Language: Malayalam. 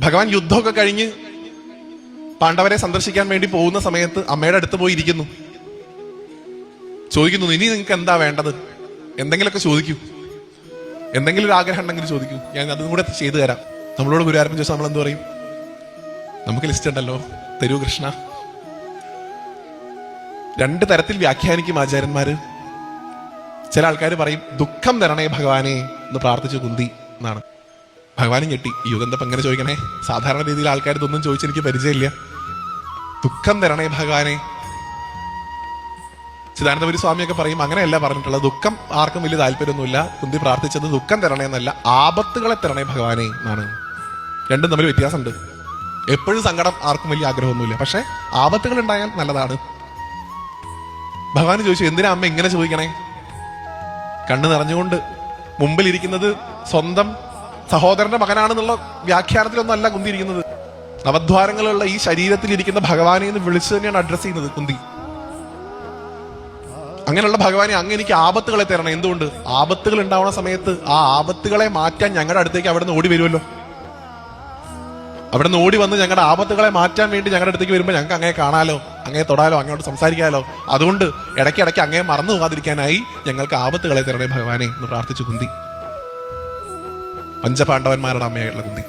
ഭഗവാൻ യുദ്ധമൊക്കെ കഴിഞ്ഞ് പാണ്ഡവരെ സന്ദർശിക്കാൻ വേണ്ടി പോകുന്ന സമയത്ത് അമ്മയുടെ അടുത്ത് പോയി ഇരിക്കുന്നു ചോദിക്കുന്നു ഇനി നിങ്ങൾക്ക് എന്താ വേണ്ടത്? എന്തെങ്കിലുമൊക്കെ ചോദിക്കൂ. എന്തെങ്കിലും ഒരു ആഗ്രഹം ഉണ്ടെങ്കിൽ ചോദിക്കൂ. ഞാൻ അതും കൂടെ ചെയ്തു തരാം. നമ്മളോട് ഗുരുവാരം ചോദിച്ചാൽ നമ്മൾ എന്ത് പറയും? നമുക്ക് ലിസ്റ്റ് ഉണ്ടല്ലോ. തരൂ കൃഷ്ണ. രണ്ട് തരത്തിൽ വ്യാഖ്യാനിക്കും ആചാര്യന്മാര്. ചില ആൾക്കാർ പറയും ദുഃഖം തരണേ ഭഗവാനെ എന്ന് പ്രാർത്ഥിച്ചു കുന്തി എന്നാണ്. ഭഗവാനും ഞെട്ടി. ഈ യുഗം എന്താ എങ്ങനെ ചോദിക്കണേ? സാധാരണ രീതിയിൽ ആൾക്കാർ ഇതൊന്നും ചോദിച്ചെനിക്ക് പരിചയമില്ല. ദുഃഖം തരണേ ഭഗവാനെ. ചിദാനന്ദപുരി സ്വാമിയൊക്കെ പറയും അങ്ങനെയല്ല പറഞ്ഞിട്ടുള്ളത്. ദുഃഖം ആർക്കും വലിയ താല്പര്യമൊന്നുമില്ല. കുന്തി പ്രാർത്ഥിച്ചത് ദുഃഖം തരണേ എന്നല്ല ആപത്തുകളെ തരണേ ഭഗവാനെ എന്നാണ്. രണ്ടും തമ്മിൽ വ്യത്യാസമുണ്ട്. എപ്പോഴും സങ്കടം ആർക്കും വലിയ ആഗ്രഹമൊന്നുമില്ല. പക്ഷെ ആപത്തുകൾ ഉണ്ടായാൽ നല്ലതാണ്. ഭഗവാൻ ചോദിച്ചു എന്തിനാ അമ്മ ഇങ്ങനെ ചോദിക്കണേ? കണ്ണു നിറഞ്ഞുകൊണ്ട് മുമ്പിലിരിക്കുന്നത് സ്വന്തം സഹോദരന്റെ മകനാണെന്നുള്ള വ്യാഖ്യാനത്തിലൊന്നും അല്ല കുന്തി ഇരിക്കുന്നത് നവദ്വാരങ്ങളുള്ള ഈ ശരീരത്തിൽ ഇരിക്കുന്ന ഭഗവാനെ എന്ന് വിളിച്ചു തന്നെയാണ് അഡ്രസ് ചെയ്യുന്നത് കുന്തി. അങ്ങനെയുള്ള ഭഗവാനെ അങ്ങ് എനിക്ക് ആപത്തുകളെ തരണം. എന്തുകൊണ്ട്? ആപത്തുകൾ ഉണ്ടാവുന്ന സമയത്ത് ആ ആപത്തുകളെ മാറ്റാൻ ഞങ്ങളുടെ അടുത്തേക്ക് അവിടെ നിന്ന് ഓടി വരുമല്ലോ. അവിടെ നിന്ന് ഓടി വന്ന് ഞങ്ങളുടെ ആപത്തുകളെ മാറ്റാൻ വേണ്ടി ഞങ്ങളുടെ അടുത്തേക്ക് വരുമ്പോൾ ഞങ്ങൾക്ക് അങ്ങേ കാണാലോ? അങ്ങേ തൊടാലോ? അങ്ങോട്ട് സംസാരിക്കാലോ? അതുകൊണ്ട് ഇടയ്ക്കിടയ്ക്ക് അങ്ങേ മറന്നു പോകാതിരിക്കാനായി ഞങ്ങൾക്ക് ആപത്തുകളെ തരണേ ഭഗവാനെ എന്ന് പ്രാർത്ഥിച്ചു കുന്തി. പഞ്ചപാണ്ഡവന്മാരുടെ അമ്മയായിട്ടുള്ള കുന്തി